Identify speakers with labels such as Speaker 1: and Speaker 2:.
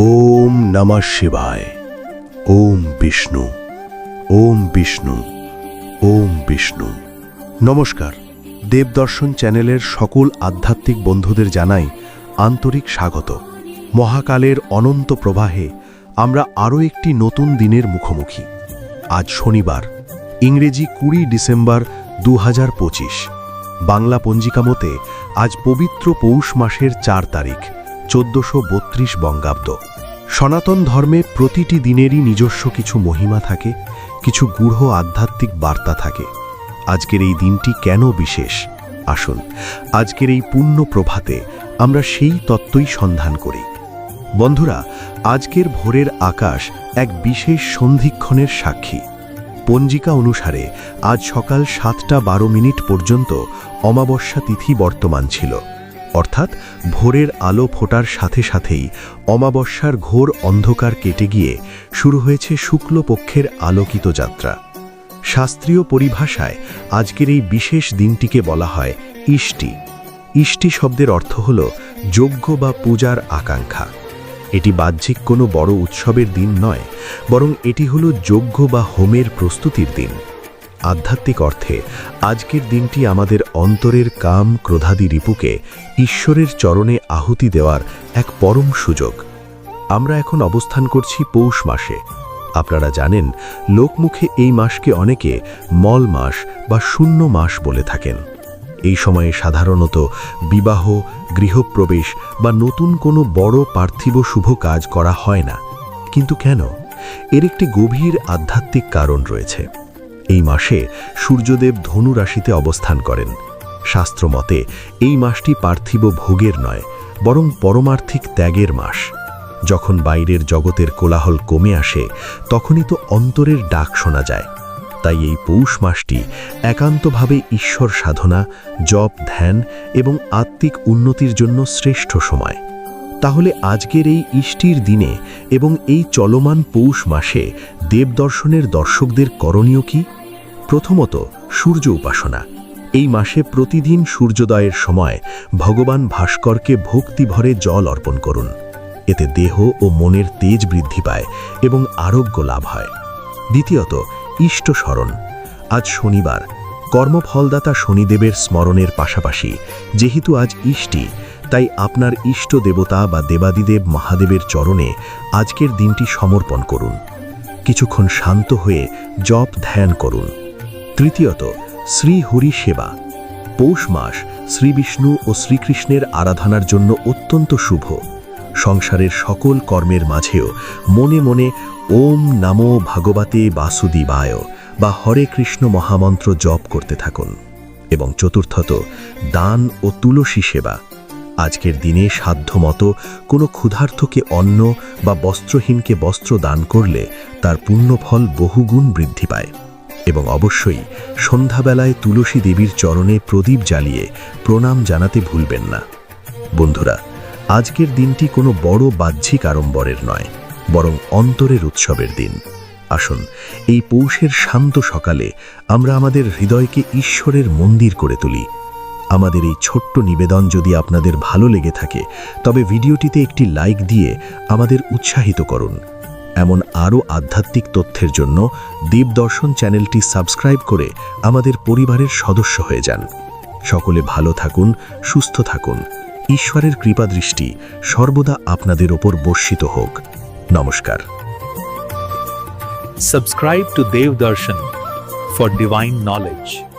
Speaker 1: ওম নমঃ শিবায়। ওম বিষ্ণু। ওম বিষ্ণু। ওম বিষ্ণু। নমস্কার। দেবদর্শন চ্যানেলের সকল আধ্যাত্মিক বন্ধুদের জানাই আন্তরিক স্বাগত। মহাকালের অনন্ত প্রবাহে আমরা আরও একটি নতুন দিনের মুখোমুখি। আজ শনিবার, ইংরেজি কুড়ি ডিসেম্বর দু হাজার পঁচিশ। বাংলা পঞ্জিকা মতে আজ পবিত্র পৌষ মাসের চার তারিখ, চোদ্দশো বঙ্গাব্দ। সনাতন ধর্মে প্রতিটি দিনেরই নিজস্ব কিছু মহিমা থাকে, কিছু গূঢ় আধ্যাত্মিক বার্তা থাকে। আজকের এই দিনটি কেন বিশেষ? আসুন, আজকের এই পুণ্য প্রভাতে আমরা সেই তত্ত্বই সন্ধান করি। বন্ধুরা, আজকের ভোরের আকাশ এক বিশেষ সন্ধিক্ষণের সাক্ষী। পঞ্জিকা অনুসারে আজ সকাল সাতটা বারো মিনিট পর্যন্ত অমাবস্যা তিথি বর্তমান ছিল। অর্থাৎ ভোরের আলো ফোটার সাথে সাথেই অমাবস্যার ঘোর অন্ধকার কেটে গিয়ে শুরু হয়েছে শুক্লপক্ষের আলোকিত যাত্রা। শাস্ত্রীয় পরিভাষায় আজকের এই বিশেষ দিনটিকে বলা হয় ইষ্টি। ইষ্টি শব্দের অর্থ হল যজ্ঞ বা পূজার আকাঙ্ক্ষা। এটি বাহ্যিক কোনো বড় উৎসবের দিন নয়, বরং এটি হল যজ্ঞ বা হোমের প্রস্তুতির দিন। আধ্যাত্মিক অর্থে আজকের দিনটি আমাদের অন্তরের কাম ক্রোধাদি রিপুকে ঈশ্বরের চরণে আহুতি দেওয়ার এক পরম সুযোগ। আমরা এখন অবস্থান করছি পৌষ মাসে। আপনারা জানেন, লোকমুখে এই মাসকে অনেকে মল মাস বা শূন্য মাস বলে থাকেন। এই সময়ে সাধারণত বিবাহ, গৃহপ্রবেশ বা নতুন কোনো বড় পার্থিব শুভ কাজ করা হয় না। কিন্তু কেন? এর একটি গভীর আধ্যাত্মিক কারণ রয়েছে। এই মাসে সূর্যদেব ধনু রাশিতে অবস্থান করেন। শাস্ত্রমতে এই মাসটি পার্থিব ভোগের নয়, বরং পরমার্থিক ত্যাগের মাস। যখন বাইরের জগতের কোলাহল কমে আসে, তখনই তো অন্তরের ডাক শোনা যায়। তাই এই পৌষ মাসটি একান্তভাবে ঈশ্বর সাধনা, জপ, ধ্যান এবং আত্মিক উন্নতির জন্য শ্রেষ্ঠ সময়। তাহলে আজকের এই ইষ্টির দিনে এবং এই চলমান পৌষ মাসে দেবদর্শনের দর্শকদের করণীয় কি? প্রথমত সূর্য উপাসনা। এই মাসে প্রতিদিন সূর্যোদয়ের সময় ভগবান ভাস্করকে ভক্তিভরে জল অর্পণ করুন। এতে দেহ ও মনের তেজ বৃদ্ধি পায় এবং আরোগ্য লাভ হয়। দ্বিতীয়ত, ইষ্ট স্মরণ। আজ শনিবার। কর্মফলদাতা শনিদেবের স্মরণের পাশাপাশি যেহেতু আজ ইষ্টি, তাই আপনার ইষ্ট দেবতা বা দেবাদিদেব মহাদেবের চরণে আজকের দিনটি সমর্পণ করুন। কিছুক্ষণ শান্ত হয়ে জপ ধ্যান করুন। তৃতীয়ত, শ্রী হরি সেবা। পৌষ মাস শ্রীবিষ্ণু ও শ্রীকৃষ্ণের আরাধনার জন্য অত্যন্ত শুভ। সংসারের সকল কর্মের মাঝেও মনে মনে ওম নামো ভাগবতে বাসুদেবায় বা হরে কৃষ্ণ মহামন্ত্র জপ করতে থাকুন। এবং চতুর্থত, দান ও তুলসী সেবা। আজকের দিনে সাধ্যমতো কোনো ক্ষুধার্থকে অন্ন বা বস্ত্রহীনকে বস্ত্র দান করলে তার পুণ্যফল বহুগুণ বৃদ্ধি পায়। এবং অবশ্যই সন্ধ্যাবেলায় তুলসী দেবীর চরণে প্রদীপ জ্বালিয়ে প্রণাম জানাতে ভুলবেন না। বন্ধুরা, আজকের দিনটি কোনো বড় বাহ্যিক আড়ম্বরের নয়, বরং অন্তরের উৎসবের দিন। আসুন, এই পৌষের শান্ত সকালে আমরা আমাদের হৃদয়কে ঈশ্বরের মন্দির করে তুলি। আমাদের এই ছোট্ট নিবেদন যদি আপনাদের ভালো লেগে থাকে, তবে ভিডিওটিতে একটি লাইক দিয়ে আমাদের উৎসাহিত করুন। এমন আরও আধ্যাত্মিক তথ্যের জন্য দেবদর্শন চ্যানেলটি সাবস্ক্রাইব করে আমাদের পরিবারের সদস্য হয়ে যান। সকলে ভালো থাকুন, সুস্থ থাকুন। ঈশ্বরের কৃপাদৃষ্টি সর্বদা আপনাদের ওপর বর্ষিত হোক। নমস্কার।
Speaker 2: Subscribe to Darshan for divine knowledge.